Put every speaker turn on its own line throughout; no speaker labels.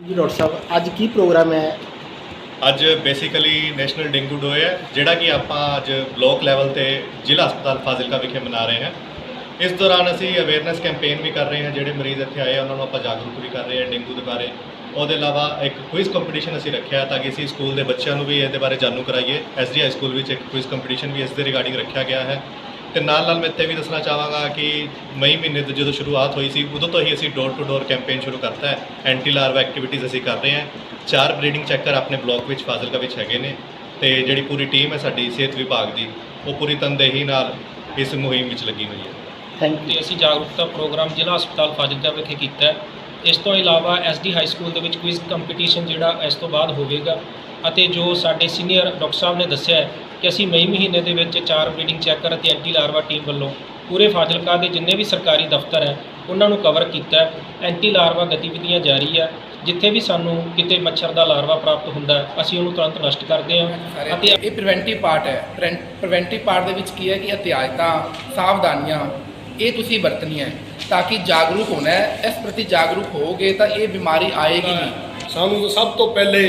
ਜੀ, ਡਾਕਟਰ ਸਾਹਿਬ, ਅੱਜ ਕੀ ਪ੍ਰੋਗਰਾਮ ਹੈ?
ਅੱਜ ਬੇਸਿਕਲੀ ਨੈਸ਼ਨਲ ਡੇਂਗੂ ਡੋਏ ਹੈ, ਜਿਹੜਾ ਕਿ ਆਪਾਂ ਅੱਜ ਬਲਾਕ ਲੈਵਲ ਤੇ ਜ਼ਿਲ੍ਹਾ ਹਸਪਤਾਲ ਫਾਜ਼ਿਲਕਾ ਵਿਖੇ ਮਨਾ ਰਹੇ ਹਾਂ। ਇਸ ਦੌਰਾਨ ਅਸੀਂ ਅਵੇਅਰਨੈਸ ਕੈਂਪੇਨ ਵੀ ਕਰ ਰਹੇ ਹਾਂ, ਜਿਹੜੇ ਮਰੀਜ਼ ਇੱਥੇ ਆਏ ਆ, ਉਹਨਾਂ ਨੂੰ ਆਪਾਂ ਜਾਗਰੂਕ ਵੀ ਕਰ ਰਹੇ ਹਾਂ ਡੇਂਗੂ ਦੇ ਬਾਰੇ। ਉਹਦੇ ਇਲਾਵਾ ਇੱਕ ਕੁਇਜ਼ ਕੰਪੀਟੀਸ਼ਨ ਅਸੀਂ ਰੱਖਿਆ ਤਾਂ ਕਿ ਅਸੀਂ ਸਕੂਲ ਦੇ ਬੱਚਿਆਂ ਨੂੰ ਵੀ ਇਹਦੇ ਬਾਰੇ ਜਾਣੂ ਕਰਾਈਏ। ਐਸਡੀ ਹਾਈ ਸਕੂਲ ਵਿੱਚ ਇੱਕ ਕੁਇਜ਼ ਕੰਪੀਟੀਸ਼ਨ ਵੀ ਇਸ ਦੇ ਰਿਗਾਰਡਿੰਗ ਰੱਖਿਆ ਗਿਆ ਹੈ। ਤੇ ਨਾਲ ਨਾਲ ਮੈਂ ਇੱਥੇ ਵੀ ਦੱਸਣਾ ਚਾਹਾਂਗਾ ਕਿ ਮਈ ਮਹੀਨੇ ਤੋਂ ਜਦੋਂ ਸ਼ੁਰੂਆਤ ਹੋਈ ਸੀ ਉਦੋਂ ਤੋਂ ਹੀ ਅਸੀਂ ਡੋਰ ਟੂ ਡੋਰ ਕੈਂਪੇਨ ਸ਼ੁਰੂ ਕਰਤਾ ਹੈ। ਐਂਟੀ ਲਾਰਵਾ ਐਕਟੀਵਿਟੀਜ਼ ਅਸੀਂ ਕਰ ਰਹੇ ਹਾਂ। ਚਾਰ ਬਰੀਡਿੰਗ ਚੈੱਕਰ ਆਪਣੇ ਬਲਾਕ ਵਿੱਚ ਫਾਜ਼ਿਲਕਾ ਵਿੱਚ ਹੈਗੇ ਨੇ ਤੇ ਜਿਹੜੀ ਪੂਰੀ ਟੀਮ ਹੈ ਸਾਡੀ ਸਿਹਤ ਵਿਭਾਗ ਦੀ ਉਹ ਪੂਰੀ ਤਨਦੇਹੀ ਨਾਲ ਇਸ ਮੁਹਿੰਮ ਵਿੱਚ ਲੱਗੀ ਹੋਈ ਹੈ।
ਥੈਂਕ ਯੂ
ਤੇ ਅਸੀਂ ਜਾਗਰੂਕਤਾ ਪ੍ਰੋਗਰਾਮ ਜ਼ਿਲ੍ਹਾ ਹਸਪਤਾਲ ਫਾਜ਼ਿਲਕਾ ਵਿਖੇ ਕੀਤਾ ਹੈ। ਇਸ ਤੋਂ ਇਲਾਵਾ ਐਸਡੀ ਹਾਈ ਸਕੂਲ ਦੇ ਵਿੱਚ ਕੁਇਜ਼ ਕੰਪੀਟੀਸ਼ਨ ਜਿਹੜਾ ਇਸ ਤੋਂ ਬਾਅਦ ਹੋਵੇਗਾ ਅਤੇ ਜੋ ਸਾਡੇ ਸੀਨੀਅਰ ਡਾਕਟਰ ਸਾਹਿਬ ਨੇ ਦੱਸਿਆ ਹੈ ਕਿ ਅਸੀਂ ਮਈ ਮਹੀਨੇ ਦੇ ਵਿੱਚ ਚਾਰ ਬਰੀਡਿੰਗ ਚੈਕਰ ਅਤੇ ਐਂਟੀ ਲਾਰਵਾ ਟੀਮ ਵੱਲੋਂ ਪੂਰੇ ਫਾਜ਼ਿਲਕਾ ਦੇ ਜਿੰਨੇ ਵੀ ਸਰਕਾਰੀ ਦਫ਼ਤਰ ਹੈ ਉਹਨਾਂ ਨੂੰ ਕਵਰ ਕੀਤਾ ਹੈ। ਐਂਟੀ ਲਾਰਵਾ ਗਤੀਵਿਧੀਆਂ ਜਾਰੀ ਹੈ। ਜਿੱਥੇ ਵੀ ਸਾਨੂੰ ਕਿਤੇ ਮੱਛਰ ਦਾ ਲਾਰਵਾ ਪ੍ਰਾਪਤ ਹੁੰਦਾ ਹੈ ਅਸੀਂ ਉਹਨੂੰ ਤੁਰੰਤ ਨਸ਼ਟ ਕਰਦੇ ਹਾਂ ਅਤੇ
ਇਹ ਪ੍ਰੀਵੈਂਟਿਵ ਪਾਰਟ ਹੈ। ਪ੍ਰੀਵੈਂਟਿਵ ਪਾਰਟ ਦੇ ਵਿੱਚ ਕੀ ਹੈ ਕਿ ਹਦਾਇਤਾਂ ਸਾਵਧਾਨੀਆਂ ਇਹ ਤੁਸੀਂ ਵਰਤਣੀਆਂ ਹੈ ਤਾਂ ਕਿ ਜਾਗਰੂਕ ਹੋਣਾ ਹੈ। ਇਸ ਪ੍ਰਤੀ ਜਾਗਰੂਕ ਹੋਵੋਗੇ ਤਾਂ ਇਹ ਬਿਮਾਰੀ ਆਏਗੀ ਨਹੀਂ।
ਸਾਨੂੰ ਸਭ ਤੋਂ ਪਹਿਲੇ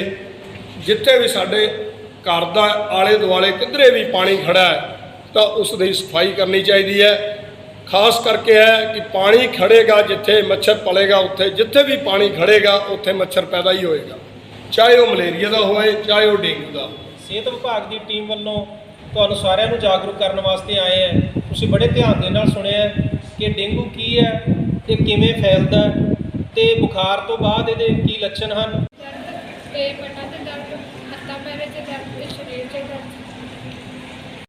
ਜਿੱਥੇ ਵੀ ਸਾਡੇ ਘਰ ਦਾ ਆਲੇ ਦੁਆਲੇ ਕਿਧਰੇ ਵੀ ਪਾਣੀ ਖੜਾ ਹੈ ਤਾਂ ਉਸ ਦੀ ਸਫ਼ਾਈ ਕਰਨੀ ਚਾਹੀਦੀ ਹੈ। ਖਾਸ ਕਰਕੇ ਹੈ ਕਿ ਪਾਣੀ ਖੜੇਗਾ ਜਿੱਥੇ ਮੱਛਰ ਪਲੇਗਾ ਉੱਥੇ ਜਿੱਥੇ ਵੀ ਪਾਣੀ ਖੜੇਗਾ ਉੱਥੇ ਮੱਛਰ ਪੈਦਾ ਹੀ ਹੋਏਗਾ। ਚਾਹੇ ਉਹ ਮਲੇਰੀਆ ਦਾ ਹੋਵੇ ਚਾਹੇ ਉਹ ਡੇਂਗੂ ਦਾ।
ਸਿਹਤ ਵਿਭਾਗ ਦੀ ਟੀਮ ਵੱਲੋਂ ਤੁਹਾਨੂੰ ਸਾਰਿਆਂ ਨੂੰ ਜਾਗਰੂਕ ਕਰਨ ਵਾਸਤੇ ਆਏ ਹੈ। ਤੁਸੀਂ ਬੜੇ ਧਿਆਨ ਦੇ ਨਾਲ ਸੁਣਿਆ ਕਿ ਡੇਂਗੂ ਕੀ ਹੈ ਤੇ ਕਿਵੇਂ ਫੈਲਦਾ ਹੈ ਤੇ ਬੁਖਾਰ ਤੋਂ ਬਾਅਦ ਇਹਦੇ ਕੀ ਲੱਛਣ ਹਨ?
ਤੇ ਪਟਾਂ ਤੇ ਦਰਦ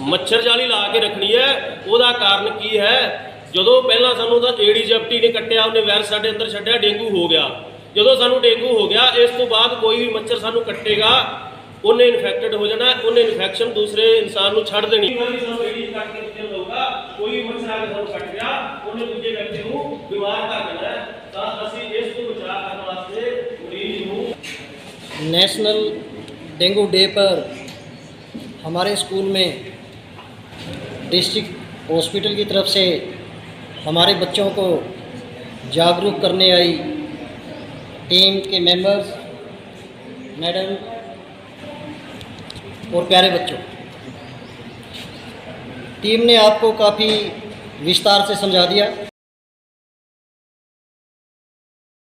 ਮੱਛਰ ਜਾਲੀ ਲਾ ਕੇ ਰੱਖਣੀ ਹੈ। ਉਹਦਾ ਕਾਰਨ ਕੀ ਹੈ? ਜਦੋਂ ਪਹਿਲਾਂ ਸਾਨੂੰ ਤਾਂ ਏੜੀ ਜਪਟੀ ਨੇ ਕੱਟਿਆ ਉਹਨੇ ਵਾਇਰਸ ਸਾਡੇ ਅੰਦਰ ਛੱਡਿਆ ਡੇਂਗੂ ਹੋ ਗਿਆ। ਜਦੋਂ ਸਾਨੂੰ ਡੇਂਗੂ ਹੋ ਗਿਆ ਇਸ ਤੋਂ ਬਾਅਦ ਕੋਈ ਵੀ ਮੱਛਰ ਸਾਨੂੰ ਕੱਟੇਗਾ ਉਹਨੇ ਇਨਫੈਕਟਡ ਹੋ ਜਾਣਾ ਉਹਨੇ ਇਨਫੈਕਸ਼ਨ ਦੂਸਰੇ ਇਨਸਾਨ ਨੂੰ ਛੱਡ ਦੇਣੀ।
ਨੈਸ਼ਨਲ ਡੇਂਗੂ ਡੇ ਪਰ हमारे स्कूल में डिस्ट्रिक्ट हॉस्पिटल की तरफ़ से हमारे बच्चों को जागरूक करने आई टीम के मेंबर्स, मैडम और प्यारे बच्चों। टीम ने आपको काफ़ी विस्तार से समझा दिया।